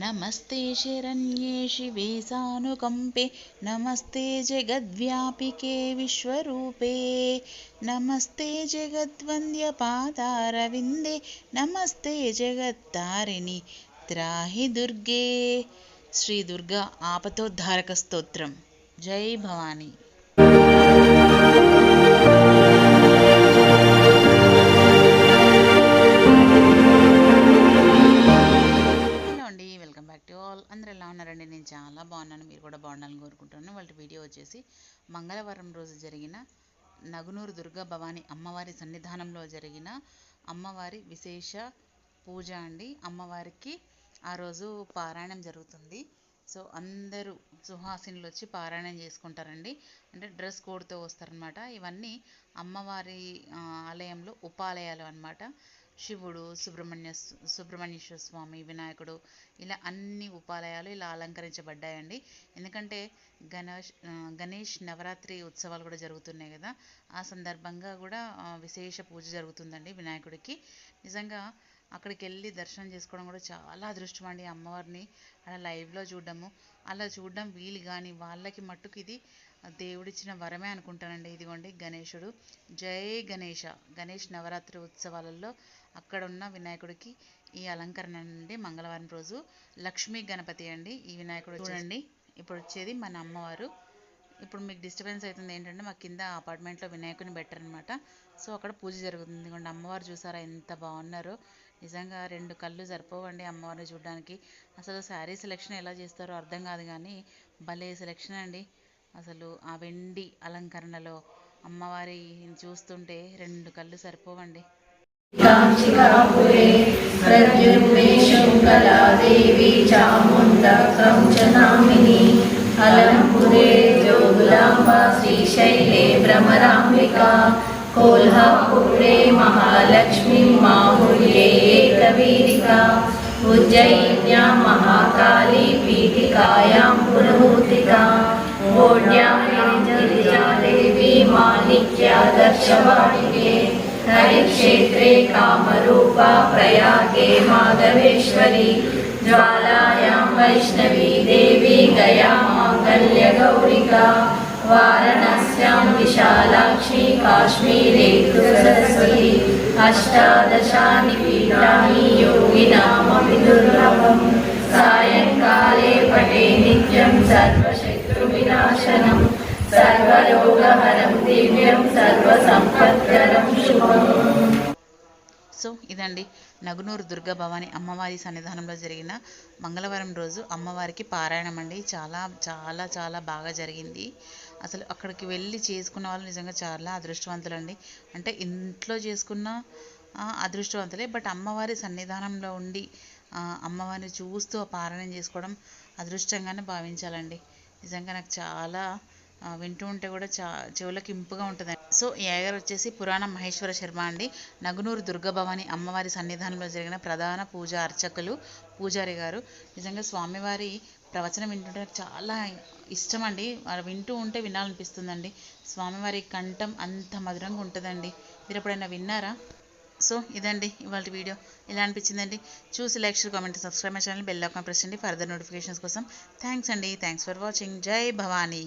नमस्ते शरण्ये शिवे सानुकम्पे नमस्ते जगद्व्यापिके विश्वरूपे नमस्ते जगद्वन्द्यपादारविन्दे नमस्ते जगत्तारिणि त्राहि दुर्गे। श्रीदुर्गा आपतोद्धारकस्तोत्रं जय भवानी అందరు ఎలా ఉన్నారండి? నేను చాలా బాగున్నాను. మీరు కూడా బాగుండాలని కోరుకుంటున్నాను. వాళ్ళ వీడియో వచ్చేసి మంగళవారం రోజు జరిగిన నగునూరు దుర్గా భవాని అమ్మవారి సన్నిధానంలో జరిగిన అమ్మవారి విశేష పూజ అండి. అమ్మవారికి ఆ రోజు పారాయణం జరుగుతుంది. సో అందరూ సుహాసినులు వచ్చి పారాయణం చేసుకుంటారండి. అంటే డ్రెస్ కోడ్తో వస్తారనమాట. ఇవన్నీ అమ్మవారి ఆలయంలో ఉపాలయాలు అన్నమాట. శివుడు సుబ్రహ్మణ్య సుబ్రహ్మణ్యేశ్వర స్వామి వినాయకుడు ఇలా అన్ని ఉపాలయాలు ఇలా అలంకరించబడ్డాయండి. ఎందుకంటే గణేష్ గణేష్ నవరాత్రి ఉత్సవాలు కూడా జరుగుతున్నాయి కదా. ఆ సందర్భంగా కూడా విశేష పూజ జరుగుతుందండి వినాయకుడికి. నిజంగా అక్కడికి వెళ్ళి దర్శనం చేసుకోవడం కూడా చాలా అదృష్టం అండి అమ్మవారిని. అలా లైవ్లో చూడడము. అలా చూడడం వీలు కానీ వాళ్ళకి మట్టుకు ఇది దేవుడిచ్చిన వరమే అనుకుంటానండి. ఇదిగోండి గణేశుడు. జై గణేష గణేష్ నవరాత్రి ఉత్సవాలలో అక్కడ ఉన్న వినాయకుడికి ఈ అలంకరణ అండి మంగళవారం రోజు లక్ష్మీ గణపతి అండి. ఈ వినాయకుడు చూడండి. ఇప్పుడు వచ్చేది మన అమ్మవారు. ఇప్పుడు మీకు డిస్టర్బెన్స్ అవుతుంది ఏంటంటే మా కింద అపార్ట్మెంట్లో వినాయకుని పెట్టారనమాట సో అక్కడ పూజ జరుగుతుంది. ఇదిగోండి అమ్మవారు చూసారా ఎంత బాగున్నారో. నిజంగా రెండు కళ్ళు సరిపోవండి అమ్మవారిని చూడడానికి అసలు శారీ సెలెక్షన్ ఎలా చేస్తారో అర్థం కాదు కానీ భలే సెలెక్షన్ అండి అసలు ఆ వెండి అలంకరణలో అమ్మవారి చూస్తుంటే రెండు కళ్ళు సరిపోవండి काञ्चिकापुरे प्रद्युम्ने शङ्कला देवी चामुण्डकं च नामिनी अलम्पुरे जोगुलाम्बा श्रीशैले भ्रमराम्बिका कोल्हापुरे महालक्ष्मी माहुल्ये एकवीरिका उज्जयिन्यां महाकाली पीठिकायां पुरहूतिका ओड्यां गिरिजा देवी माणिक्यादर्शवाटिके हरिक्षेत्रे कामरूपा प्रयागे माधवेश्वरी ज्वालायां वैष्णवी देवी गया माङ्गल्यगौरिका वाराणस्यां विशालाक्षी काश्मीरे तु सरस्वती अष्टादशानि पीठानि योगिनामपि दुर्लभम् सायङ्काले पठे नित्यं सर्वशत्रुविनाशनम् సర్వరోగహరం దివ్యం సర్వసంపత్కరం శుభం సో ఇదండి నగునూరు దుర్గా భవాని అమ్మవారి సన్నిధానంలో జరిగిన మంగళవారం రోజు అమ్మవారికి పారాయణం అండి చాలా చాలా చాలా బాగా జరిగింది అసలు అక్కడికి వెళ్ళి చేసుకున్న వాళ్ళు నిజంగా చాలా అదృష్టవంతులండి. అంటే ఇంట్లో చేసుకున్న అదృష్టవంతులే. బట్ అమ్మవారి సన్నిధానంలో ఉండి అమ్మవారిని చూస్తూ ఆ పారాయణం చేసుకోవడం అదృష్టంగానే భావించాలండి. నిజంగా నాకు చాలా వింటూ ఉంటే కూడా చా చెవులకు ఇంపుగా ఉంటుందండి. సో ఈ అయ్యగారు వచ్చేసి పురాణ మహేశ్వర శర్మ అండి. నగునూరు దుర్గభవాని అమ్మవారి సన్నిధానంలో జరిగిన ప్రధాన పూజ అర్చకులు పూజారి గారు. నిజంగా స్వామివారి ప్రవచనం వింటుంటే నాకు చాలా ఇష్టం అండి వింటూ ఉంటే వినాలనిపిస్తుందండి. స్వామివారి కంఠం అంత మధురంగా ఉంటుందండి. మీరు ఎప్పుడైనా విన్నారా? సో ఇదండి ఇవాళ వీడియో. ఎలా అనిపించిందండి? చూసి like share comment subscribe my channel bell icon press చేయండి. ఫర్దర్ నోటిఫికేషన్స్ కోసం థ్యాంక్స్ అండి. Thanks for watching. జై భవానీ.